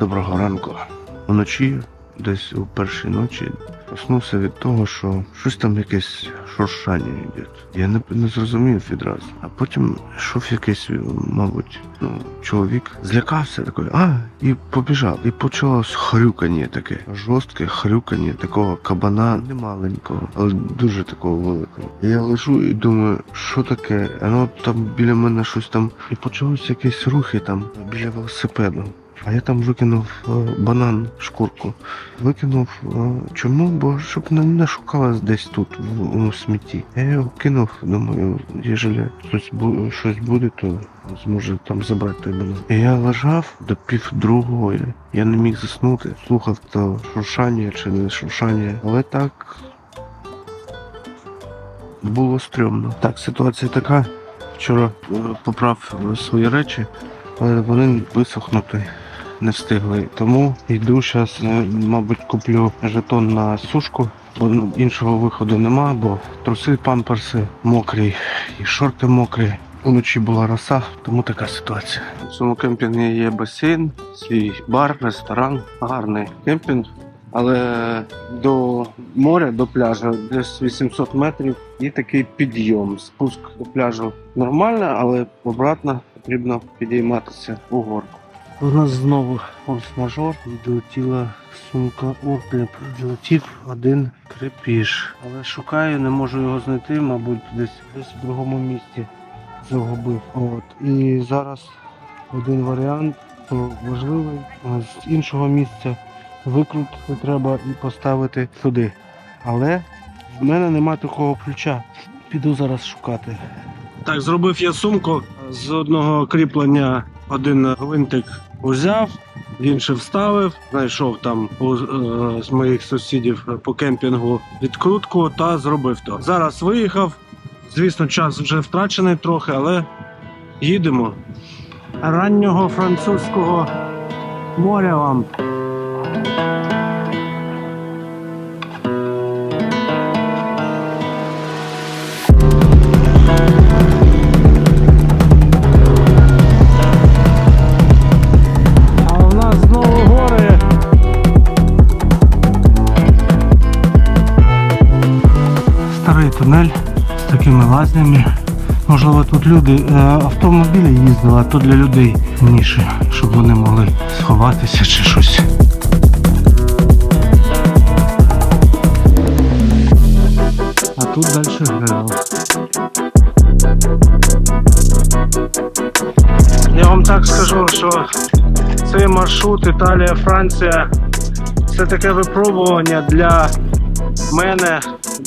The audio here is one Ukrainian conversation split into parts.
Доброго ранку. Вночі, десь у першій ночі, проснувся від того, що щось там якесь шуршання йде. Я не, не зрозумів відразу. А потім йшов якийсь, мабуть, ну, чоловік, злякався такий, а, і побіжав. І почалось хрюкання таке. Жорстке хрюкання такого кабана, не маленького, але дуже такого великого. Я лежу і думаю, що таке? А ну там біля мене щось там. І почалось якісь рухи там біля велосипеду. А я там викинув е, банан, шкурку. Викинув е, чому? Бо щоб не, шукалась десь тут в, смітті. Я його кинув, думаю, якщо щось, бу- щось буде, то зможе там забрати той банан. І я лежав до пів другої. Я не міг заснути, слухав то шуршання чи не шуршання. Але так було стрьомно. Так, ситуація така. Вчора е, поправ свої речі, але вони висохнути не встигли. Тому йду зараз, мабуть, куплю жетон на сушку, бо ну, іншого виходу нема, бо труси, памперси мокрі, і шорти мокрі. Уночі була роса, тому така ситуація. У цьому кемпінгі є басейн, свій бар, ресторан, гарний кемпінг. Але до моря, до пляжу, десь 800 метрів, є такий підйом. Спуск до пляжу нормально, але обратно потрібно підійматися у горку. У нас знову форс-мажор, відлетіла сумка Оркліп. Відлетів один крепіш. Але шукаю, не можу його знайти, мабуть, десь десь в другому місці загубив. От. І зараз один варіант то важливий. З іншого місця викрутити треба і поставити сюди. Але в мене нема такого ключа. Піду зараз шукати. Так, зробив я сумку з одного кріплення один гвинтик узяв, інший вставив, знайшов там у е, з моїх сусідів по кемпінгу відкрутку та зробив то. Зараз виїхав. Звісно, час вже втрачений трохи, але їдемо. Раннього французького моря вам. Такими. Можливо, тут люди е, автомобілі їздили, а то для людей ніше, щоб вони могли сховатися чи щось. А тут далі грав. Я вам так скажу, що цей маршрут Італія-Франція це таке випробування для мене,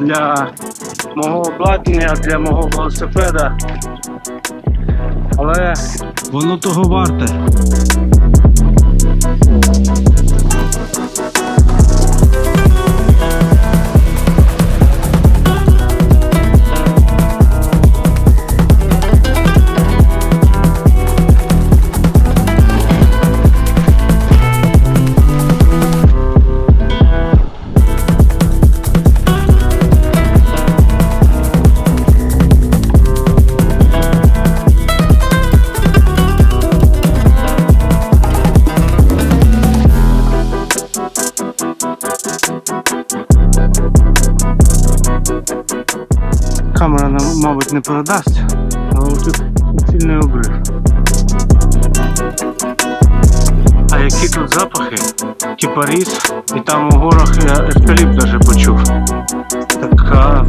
для мого обладнання, для мого велосипеда. Але воно того варте. Не продасть, але тут сильний обрив. А які тут запахи? Кіпаріс, і там у горах я евкаліпт даже почув. Така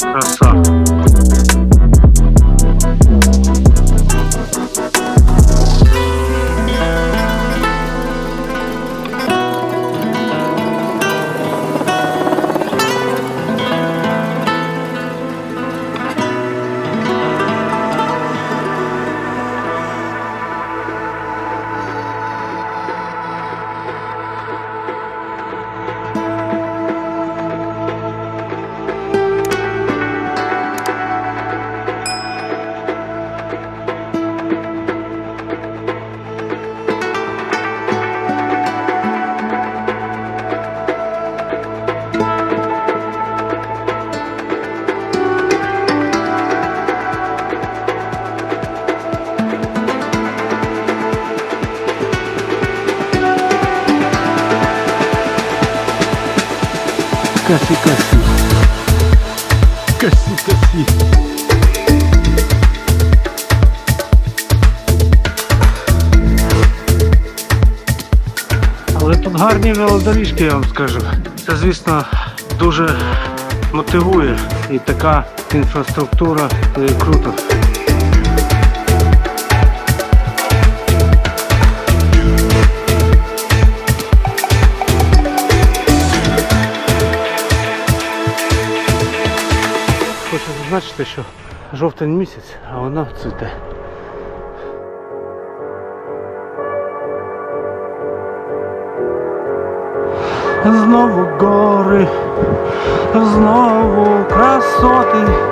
краса. Касі, касі. Касі, касі. Але тут гарні велодоріжки, я вам скажу. Це, звісно, дуже мотивує. І така інфраструктура то є круто. Зазначити, що жовтень місяць, а вона цвіте. Знову гори, знову красоти.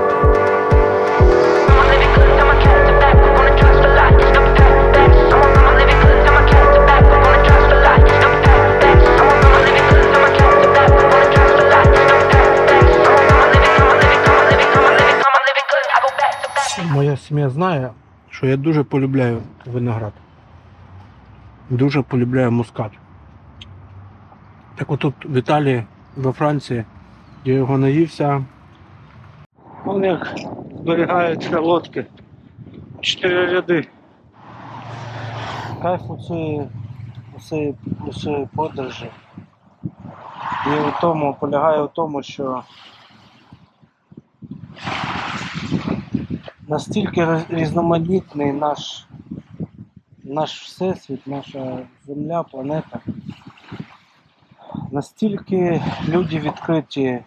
Сім'я знає, що я дуже полюбляю виноград. Дуже полюбляю мускат. Так отут в Італії, во Франції, я його наївся. Вон як зберігаються лодки. Чотири ряди. Кайф у цієї, подорожі. І у тому полягає у тому, що настільки різноманітний наш, наш всесвіт, наша земля, планета. Настільки люди відкриті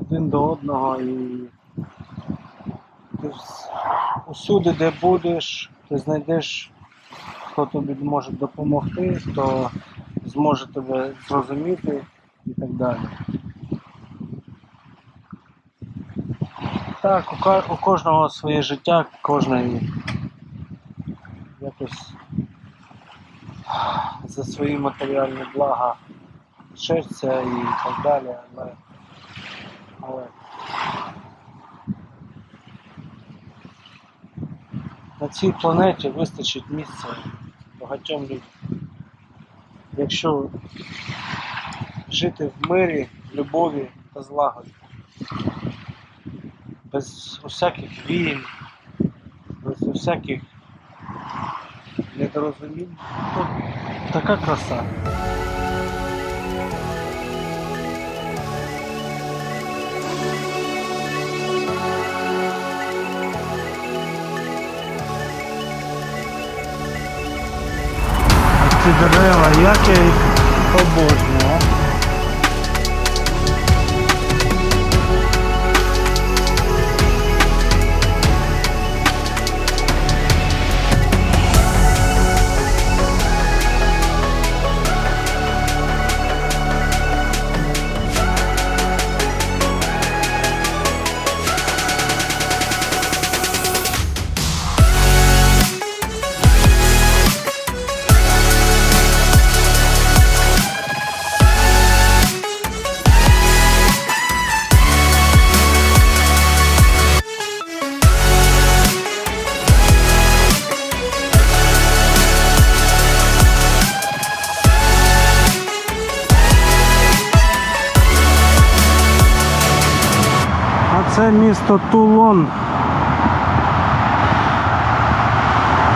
один до одного і ти усюди, де будеш, ти знайдеш, хто тобі може допомогти, хто зможе тебе зрозуміти і так далі. Так, у, кожного своє життя, кожної якось за свої матеріальні блага шерця і так далі, але, але на цій планеті вистачить місця багатьом людям. Якщо жити в мирі, любові та злагоді без усяких війн, без усяких недорозумінь. Тут така краса. Ці дерева, як я їх обожнюю. Тулон.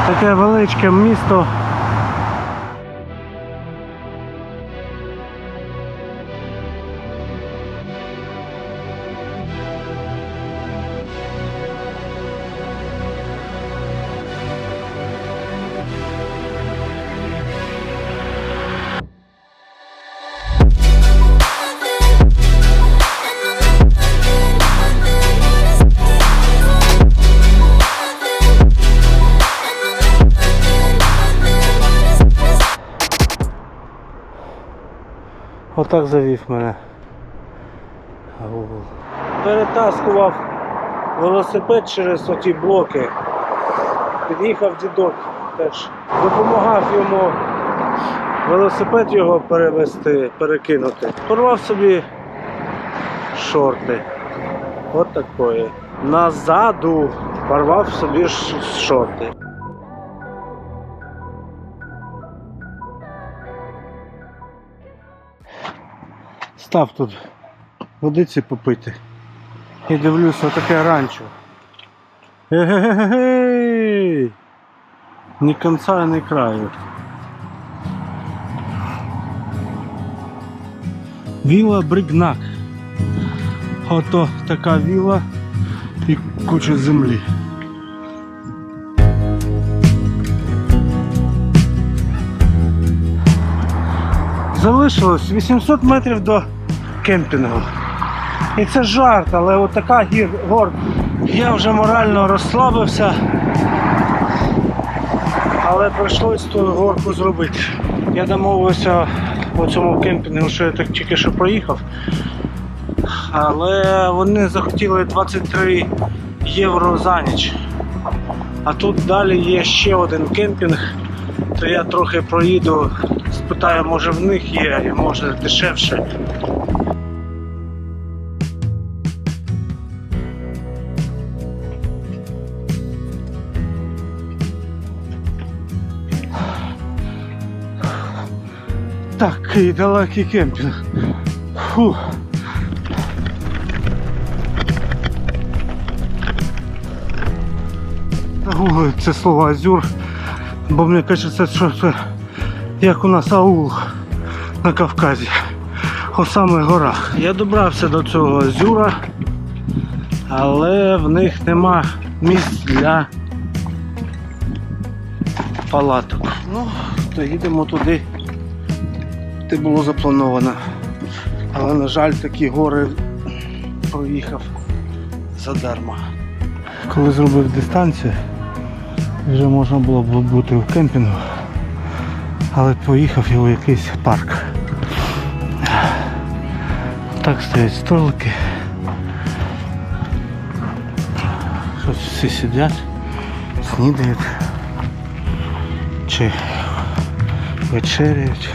Таке величке місто. Отак завів мене. Перетаскував велосипед через оті блоки. Під'їхав дідок теж. Допомагав йому велосипед його перевести, перекинути. Порвав собі шорти. От такої. Назаду порвав собі шорти. Став тут водиці попити. І дивлюся, отаке ранчо. Ге-ге-ге-гей! Ні конца, ні краю. Віла Бригнак. Ото така віла і куча землі. Залишилось 800 метрів до кемпінгу. І це жарт, але от така гір, гор. Я вже морально розслабився. Але прийшлось ту горку зробити. Я домовився по цьому кемпінгу, що я так тільки що проїхав. Але вони захотіли 23 євро за ніч. А тут далі є ще один кемпінг, то я трохи проїду, спитаю, може в них є, і може дешевше. Такий далекий кемпінг. Фу. Ой, це слово Азюр, бо мені кажеться, що це як у нас аул на Кавказі. У самих горах. Я добрався до цього Азюра, але в них нема місць для палаток. Ну, то їдемо туди, де було заплановано. Але, на жаль, такі гори проїхав задарма. Коли зробив дистанцію, вже можна було б бути в кемпінгу, але поїхав я у якийсь парк. Так стоять столики. Щось всі сидять, снідають чи вечеряють.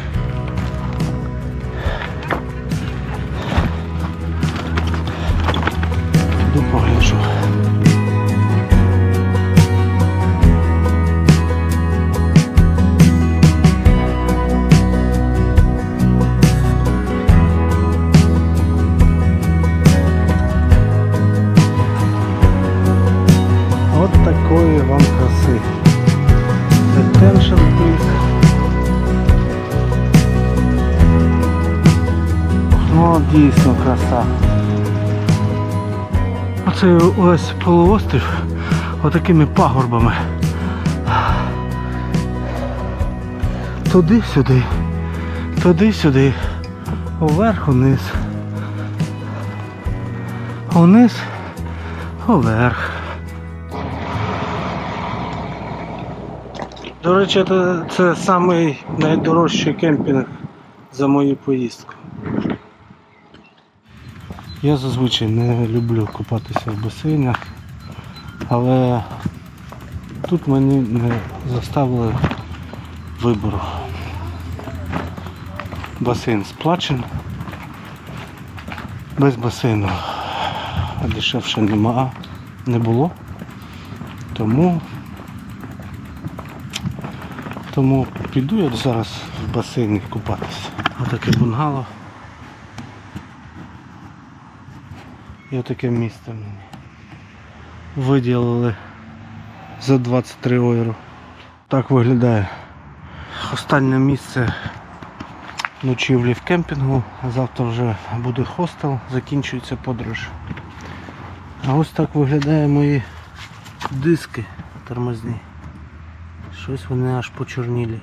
Йду погляджу. Дійсно краса. Оце ось полуострів отакими пагорбами. Туди-сюди, туди-сюди, уверх униз. Униз, уверх. До речі, це, це найдорожчий кемпінг за мою поїздку. Я зазвичай не люблю купатися в басейнах, але тут мені не заставили вибору. Басейн сплачен. Без басейну дешевше нема, не було. Тому тому піду я зараз в басейні купатися. Отаке бунгало. І отаке місце мені виділили за 23 євро. Так виглядає останнє місце ночівлі в кемпінгу. Завтра вже буде хостел, закінчується подорож. А ось так виглядають мої диски тормозні. Щось вони аж почорнілі.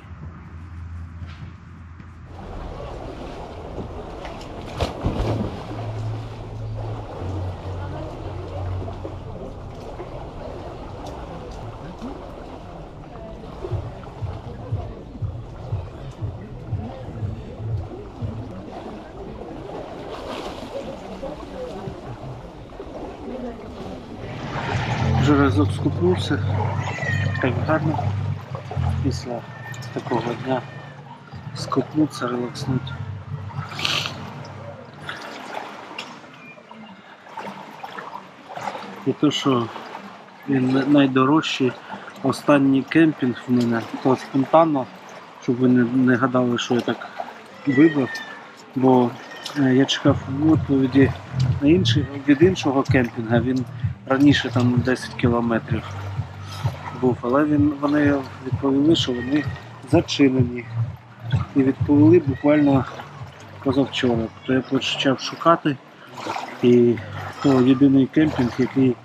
Вже разок скупнувся. Так гарно після такого дня скупнутися, релакснути. І то, що він найдорожчий останній кемпінг в мене, то спонтанно, щоб ви не, не гадали, що я так вибрав, бо Е, Я чекав відповіді на інший, від іншого кемпінга. Він раніше там 10 кілометрів був, але він, вони відповіли, що вони зачинені. І відповіли буквально позавчора. То я почав шукати. І то єдиний кемпінг, який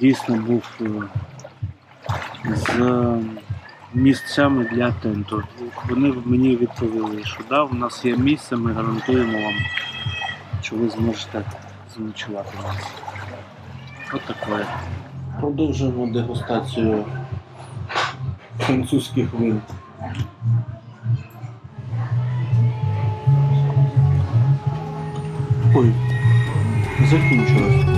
дійсно був е, з е, місцями для тенту. Вони мені відповіли, що да, у нас є місце, ми гарантуємо вам, що ви зможете заночувати нас. От таке. Продовжуємо дегустацію французьких вин. Ой, закінчилось.